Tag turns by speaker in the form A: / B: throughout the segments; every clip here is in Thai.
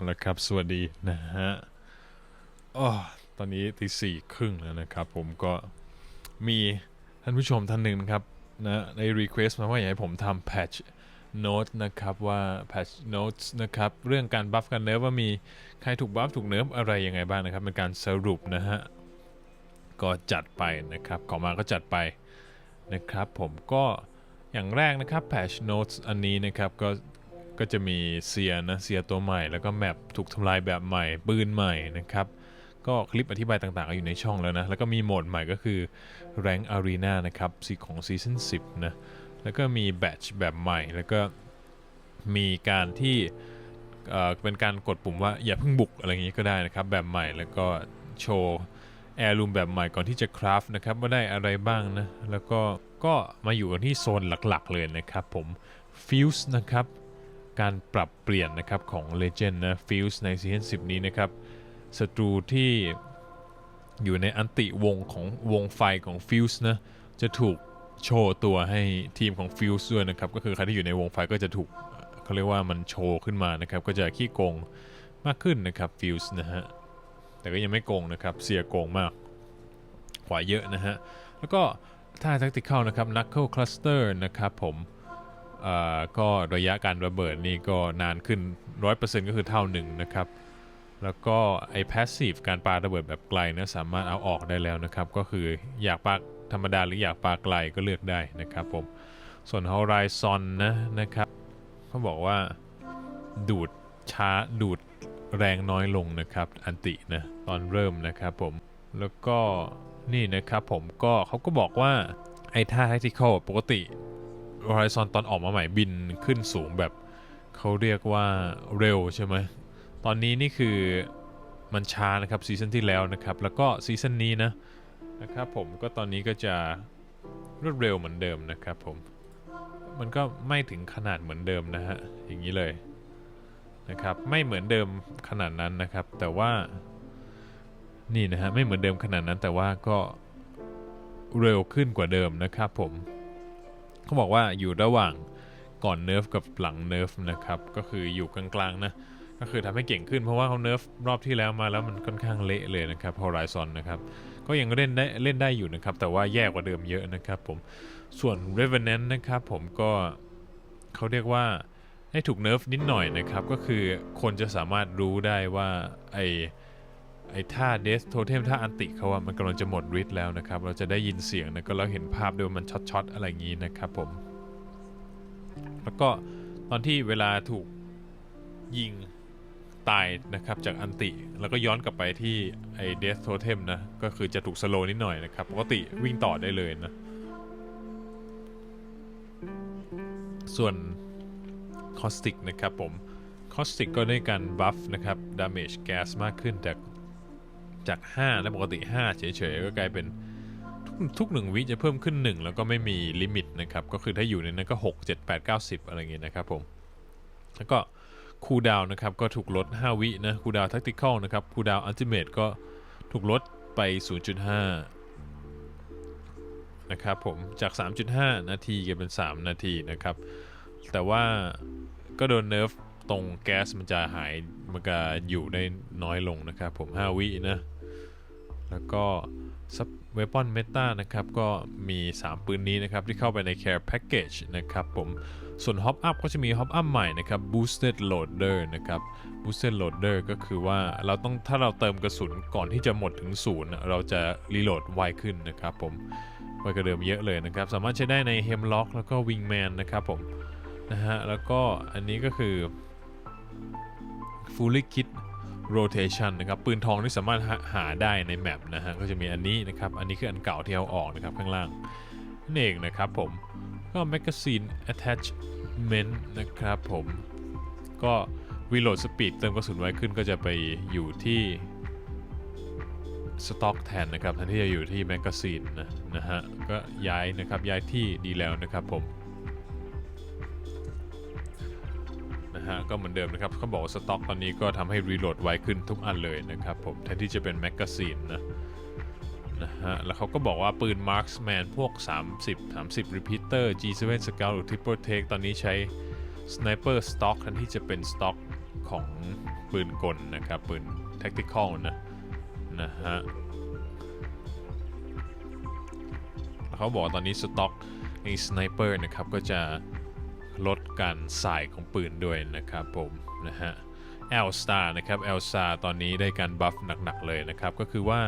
A: เอาละครับ สวัสดีนะฮะอ๋อตอนนี้ตีสี่ครึ่งแล้วนะครับ ผมก็มีท่านผู้ชมท่านหนึ่งครับนะในรีเควสต์มาว่าอยากให้ผมทำ patch note นะครับว่า patch notes นะครับ เรื่องการบัฟกันเนิร์ฟว่ามีใครถูกบัฟถูกเนิร์ฟอะไรยังไงบ้างนะครับเป็นการสรุปนะฮะ ก็จัดไปนะครับขอมาก็จัดไปนะครับ ผมก็อย่างแรกนะครับ patch notes อันนี้นะครับก็ ก็จะมีเซียนะเซียตัวใหม่ แล้วก็แมปถูกทำลายแบบใหม่ปืนใหม่นะครับ ก็คลิปอธิบายต่างๆก็อยู่ในช่องแล้วนะ แล้วก็มีโหมดใหม่ก็คือ Rank Arena นะครับซีของซีซั่น10 นะ แล้วก็มีแบตชแบบใหม่ แล้วก็มีการที่เป็นการกดปุ่มว่าอย่าเพิ่งบุกอะไรอย่างนี้ก็ได้นะครับ แบบใหม่แล้วก็โชว์แอร์รูมแบบใหม่ก่อนที่จะคราฟนะครับว่าได้อะไรบ้างนะ แล้วก็ก็มาอยู่กันที่โซนหลักๆเลยนะครับผม Fuse นะครับ การปรับเปลี่ยนนะครับของ Legend นะ Fuse ในซีซั่น10 นี้นะครับศัตรูที่อยู่ในอันติวงของวงไฟของ Fuse นะจะถูกโชว์ตัวให้ทีมของ Fuse ด้วยนะครับ ก็คือใครที่อยู่ในวงไฟก็จะถูกเขาเรียกว่ามันโชว์ขึ้นมานะครับ ก็จะขี้โกงมากขึ้นนะครับ Fuse นะฮะแต่ก็ยังไม่โกงนะครับ เสียโกงมาก ขวาเยอะนะฮะ แล้วก็ท่า tactical นะครับ knuckle cluster นะครับผม ก็ระยะการระเบิดนี่ก็นานขึ้น 100%ก็คือเท่าหนึ่งนะครับ แล้วก็ไอ้ passive การปาระเบิดแบบไกลนะสามารถเอาออกได้แล้วนะครับ ก็คืออยากปาธรรมดาหรืออยากปาไกลก็เลือกได้นะครับผม ส่วน horizon นะนะครับเขาบอกว่าดูดช้าดูดแรงน้อยลงนะครับ อันตินะตอนเริ่มนะครับผม แล้วก็นี่นะครับผมก็เขาก็บอกว่าไอ้ท่า tactical ปกติ Horizon ตอนออกมาใหม่บินขึ้นสูงแบบเขาเรียกว่าเร็วใช่ไหมตอนนี้นี่คือมันช้านะครับซีซั่นที่แล้วนะครับ แล้วก็ซีซั่นนี้นะนะครับผมก็ตอนนี้ก็จะรวดเร็วเหมือนเดิมนะครับผมมันก็ไม่ถึงขนาดเหมือนเดิมนะฮะอย่างนี้เลยนะครับไม่เหมือนเดิมขนาดนั้นนะครับ แต่ว่านี่นะฮะไม่เหมือนเดิมขนาดนั้นแต่ว่าก็เร็วขึ้นกว่าเดิมนะครับผม เขาบอกว่าอยู่ระหว่างก่อนเนิร์ฟกับหลังเนิร์ฟนะครับ ก็คืออยู่กลางๆนะ ก็คือทำให้เก่งขึ้นเพราะว่าเขาเนิร์ฟรอบที่แล้วมาแล้วมันค่อนข้างเละเลยนะครับ Horizon นะครับ ก็ยังเล่นได้เล่นได้อยู่นะครับ แต่ว่าแย่กว่าเดิมเยอะนะครับผม ส่วน Revenant นะครับผมก็เขาเรียกว่าให้ถูกเนิร์ฟนิดหน่อยนะครับ ก็คือคนจะสามารถรู้ได้ว่าไอ ไอ้ท่าเดสโทเทมท่าอันติเขาอะมันกำลังจะหมดฤทธิ์แล้วนะครับ เราจะได้ยินเสียงนะก็เราเห็นภาพด้วยว่ามันช็อตๆอะไรอย่างนี้นะครับผม แล้วก็ตอนที่เวลาถูกยิงตายนะครับจากอันติ แล้วก็ย้อนกลับไปที่ไอเดสโทเทมนะ ก็คือจะถูกสโลนิดหน่อยนะครับ ปกติวิ่งต่อได้เลยนะ ส่วนคอสติกนะครับผมคอสติกก็ได้การบัฟนะครับดาเมจแก๊สมากขึ้นจาก จาก 5 แล้วปกติ 5 เฉยๆ ก็กลายเป็นทุกหนึ่งวิจะเพิ่มขึ้น 1 แล้วก็ไม่มีลิมิตนะครับ ก็คือถ้าอยู่ในนั้นก็ 6 7 8 9 10 อะไรเงี้ยนะครับผม แล้วก็คูดาวนะครับก็ถูกลด 5 วินะคูดาวท็กติคอลนะครับคูดาวอัลติเมทก็ถูกลดไป 0.5 นะครับผมจาก 3.5 นาทีกลายเป็น 3 นาทีนะครับ แต่ว่าก็โดนเนิร์ฟตรงแก๊สมันจะหายมันก็อยู่ได้น้อยลงนะครับผม 5 วินะ แล้วก็ซับเวปอนเมตานะครับ ก็มี 3 ปืนนี้นะครับ ที่เข้าไปใน Care Package นะครับผม ส่วน Hop Up ก็จะมี Hop Up ใหม่นะครับ Boosted Loader นะครับ Boosted Loader ก็คือว่าเราต้องถ้าเราเติมกระสุนก่อนที่จะหมดถึงศูนย์เราจะรีโหลดไวขึ้นนะครับผมไวกว่าเดิมเยอะเลยนะครับ สามารถใช้ได้ใน Hemlock แล้วก็ Wingman นะครับผมนะฮะแล้วก็อันนี้ก็คือ Fully Kit Rotation นะครับปืนทองที่สามารถหาได้ในแมปนะฮะก็จะมีอันนี้นะครับอันนี้คืออันเก่าที่เอาออกนะครับข้างล่างนั่นเองนะครับผมก็ Magazine Attachment นะครับผมก็ Reload Speed เติมกระสุนไว้ขึ้นก็จะไปอยู่ที่สต็อกแทนนะครับแทนที่จะอยู่ที่แมกกาซีนนะนะฮะก็ย้ายนะครับย้ายที่ดีแล้วนะครับผม นะฮะก็เหมือนเดิมนะครับเขาบอกสต็อกตอนนี้ก็ทำให้รีโหลดไวขึ้นทุกอันเลยนะครับผมแทนที่จะเป็นแมกกาซีนนะนะฮะแล้วเขาก็บอกว่าปืน Marksman พวก 30 30 Repeater G7 Scout หรือ Triple Take ตอนนี้ใช้ Sniper Stock แทนที่จะเป็น Stock ของปืนกลนะครับ ปืน tactical นะนะฮะเขาบอกตอนนี้สต็อกในสไนเปอร์นะครับก็จะ ลดการสายของปืนด้วยนะครับผมนะฮะ L Star นะครับ L Star ตอนนี้ได้การบัฟหนักๆเลยนะครับ ก็คือว่า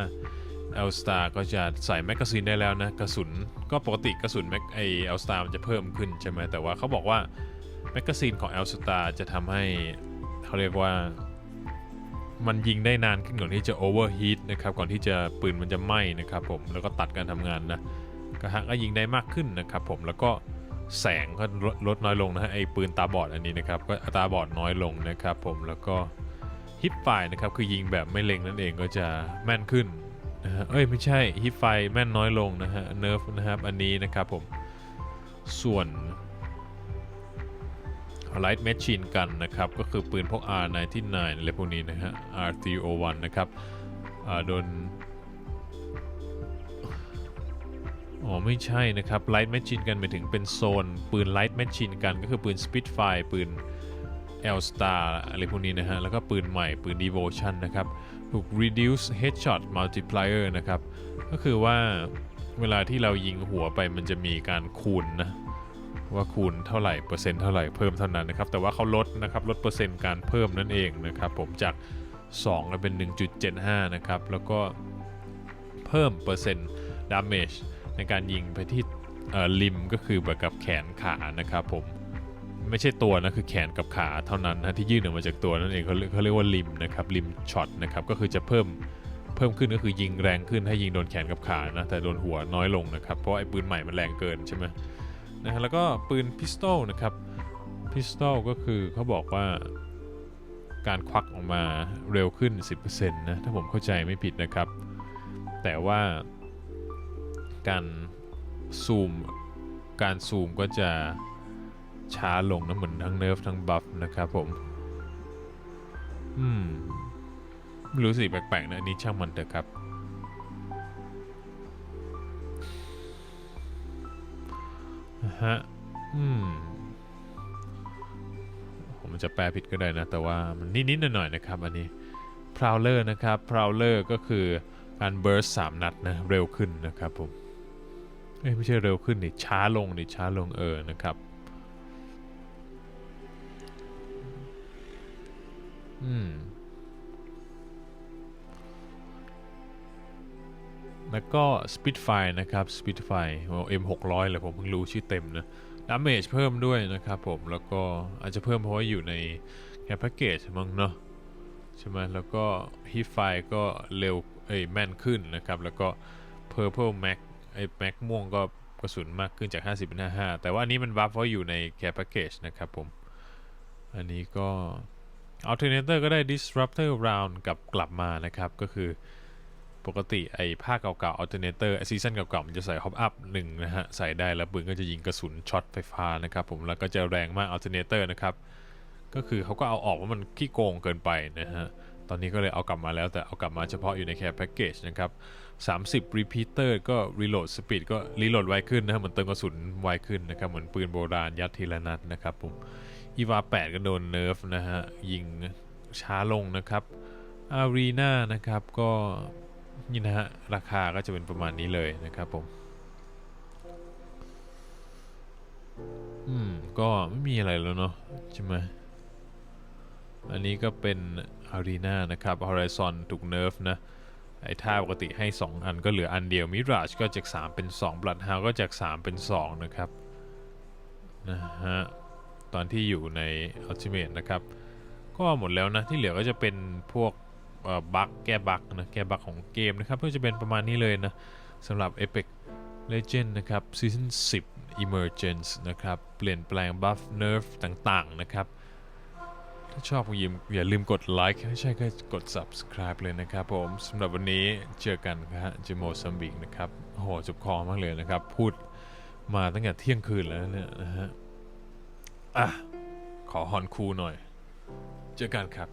A: L Star ก็จะใส่แมกกาซีนได้แล้วนะ กระสุนก็ปกติกระสุนแม็กไอ L Star มันจะเพิ่มขึ้นใช่ไหมแต่ว่าเขาบอกว่าแมกกาซีนของ L Star จะทำให้เขาเรียกว่ามันยิงได้นานขึ้นก่อนที่จะ overheat นะครับก่อนที่จะปืนมันจะไหม้นะครับผมแล้วก็ตัดการทำงานนะกระหักก็ยิงได้มากขึ้นนะครับผมแล้วก็ แสงก็ลดลดน้อยลงนะฮะไอปืนตาบอดอันนี้นะครับก็ตาบอดน้อยลงนะครับผมแล้วก็ฮิปไฟนะครับคือยิงแบบไม่เล็งนั่นเองก็จะแม่นขึ้นนะฮะเอ้ยไม่ใช่ฮิปไฟแม่นน้อยลงนะฮะเนิร์ฟนะครับอันนี้นะครับผมส่วน Light Machine Gun นะครับก็คือปืนพวก R99 อะไรพวกนี้นะฮะ R301 นะครับโดน อ๋อไม่ใช่นะครับ Light Machine Gun หมายถึงเป็นโซน ปืน Light Machine Gun ก็คือปืน Spitfire ปืน L Star อะไรพวกนี้นะฮะ แล้วก็ปืนใหม่ปืน Devotion นะครับ ถูก Reduce Headshot Multiplier นะครับ ก็คือว่าเวลาที่เรายิงหัวไปมันจะมีการคูณนะ ว่าคูณเท่าไหร่เปอร์เซ็นต์เท่าไหร่เพิ่มเท่านั้นนะครับ แต่ว่าเขาลดนะครับ ลดเปอร์เซ็นต์การเพิ่มนั่นเองนะครับ ผมจาก 2 เป็น 1.75 นะครับ แล้วก็เพิ่มเปอร์เซ็นต์ดาเมจ ในการยิงไปที่เอ่อลิมก็คือแบบกับแขนขานะครับผมไม่ใช่ตัวนะคือแขนกับขาเท่านั้นนะที่ยื่นออกมาจากตัวนั่นเองเขาเรียกเขาเรียกว่าลิมนะครับลิมช็อตนะครับก็คือจะเพิ่มเพิ่มขึ้นก็คือยิงแรงขึ้นให้ยิงโดนแขนกับขานะแต่โดนหัวน้อยลงนะครับเพราะไอ้ปืนใหม่มันแรงเกินใช่ไหมนะฮะแล้วก็ปืนพิสตอลนะครับพิสตอลก็คือเขาบอกว่าการควักออกมาเร็วขึ้น 10%นะถ้าผมเข้าใจไม่ผิดนะครับ แต่ว่า การซูม การซูมก็จะช้าลงนะเหมือนทั้งเนิร์ฟทั้งบัฟนะครับผม อืม ไม่รู้สิแปลกๆนะอันนี้ช่างมันเถอะครับนะฮะ อืม ผมจะแปลผิดก็ได้นะ แต่ว่ามันนิดๆหน่อยๆนะครับ อันนี้ Prowler นะครับ Prowler ก็คือการ burst 3นัดนะ เร็วขึ้นนะครับผม ไม่ใช่เร็วขึ้นนี่ช้าลงนี่ช้าลงเออนะครับอืมแล้วก็ Spitfire นะครับ Spitfire M600 เลยผมเพิ่งรู้ชื่อเต็มนะดาเมจเพิ่มด้วยนะครับผมแล้วก็อาจจะเพิ่มเพราะว่าอยู่ในแค่แพ็กเกจมั้งเนาะใช่ไหมแล้วก็ Hit Fire ก็เร็วเอ้ยแม่นขึ้นนะครับ แล้วก็ Purple Mac ไอ้ Mac ม่วงก็กระสุนมากขึ้นจาก 50 เป็น 55 แต่ว่าอันนี้มันบัฟเพราะอยู่ในแค่แพ็กเกจนะครับผม อันนี้ก็ Alternator ก็ได้ Disruptor Round กลับกลับมานะครับ ก็คือปกติไอ้ภาคเก่าๆ alternator ซีซันเก่าๆ มันจะใส่ hop up หนึ่งนะฮะ ใส่ได้แล้วปืนก็จะยิงกระสุนช็อตไฟฟ้านะครับผม แล้วก็จะแรงมาก alternator นะครับ ก็คือเขาก็เอาออกว่ามันขี้โกงเกินไปนะฮะ ตอนนี้ก็เลยเอากลับมาแล้วแต่เอากลับมาเฉพาะอยู่ในแค่แพ็กเกจนะครับ 30 repeater ก็ reload speed ก็ reload ไวขึ้นนะฮะเหมือนเติมกระสุนไวขึ้นนะครับ เหมือนปืนโบราณยัดทีละนัดนะครับผม EVA 8ก็โดนเนิร์ฟนะฮะ ยิงช้าลงนะครับ Arena นะครับก็นี่นะฮะ ราคาก็จะเป็นประมาณนี้เลยนะครับผมอืม ก็ไม่มีอะไรแล้วเนาะใช่ไหมอันนี้ก็เป็น Arena นะครับ Horizon ถูกเนิร์ฟนะ ไอ้ท่าปกติให้ 2 อันก็เหลืออันเดียว Mirage ก็จาก 3 เป็น 2 Bloodhound ก็จาก 3 เป็น 2 นะครับ นะฮะ ตอนที่อยู่ใน Ultimate นะครับ ก็หมดแล้วนะ ที่เหลือก็จะเป็นพวกบั๊กแก้บั๊กนะ แก้บั๊กของเกมนะครับ ก็จะเป็นประมาณนี้เลยนะสำหรับ Apex Legend นะครับ Season 10 Emergence นะครับ เปลี่ยนแปลงบัฟเนิร์ฟต่างๆ นะครับ ถ้าชอบก็อย่าอย่าลืมกดไลค์ไม่ใช่ก็กด Subscribe เลยนะครับผมสำหรับวันนี้เจอกันนะฮะจิโมซัมบิกนะครับโอ้โหจุบคอมากเลยนะครับ พูดมาตั้งแต่เที่ยงคืนแล้วเนี่ยนะฮะอะขอฮอนคูหน่อย เจอกันครับ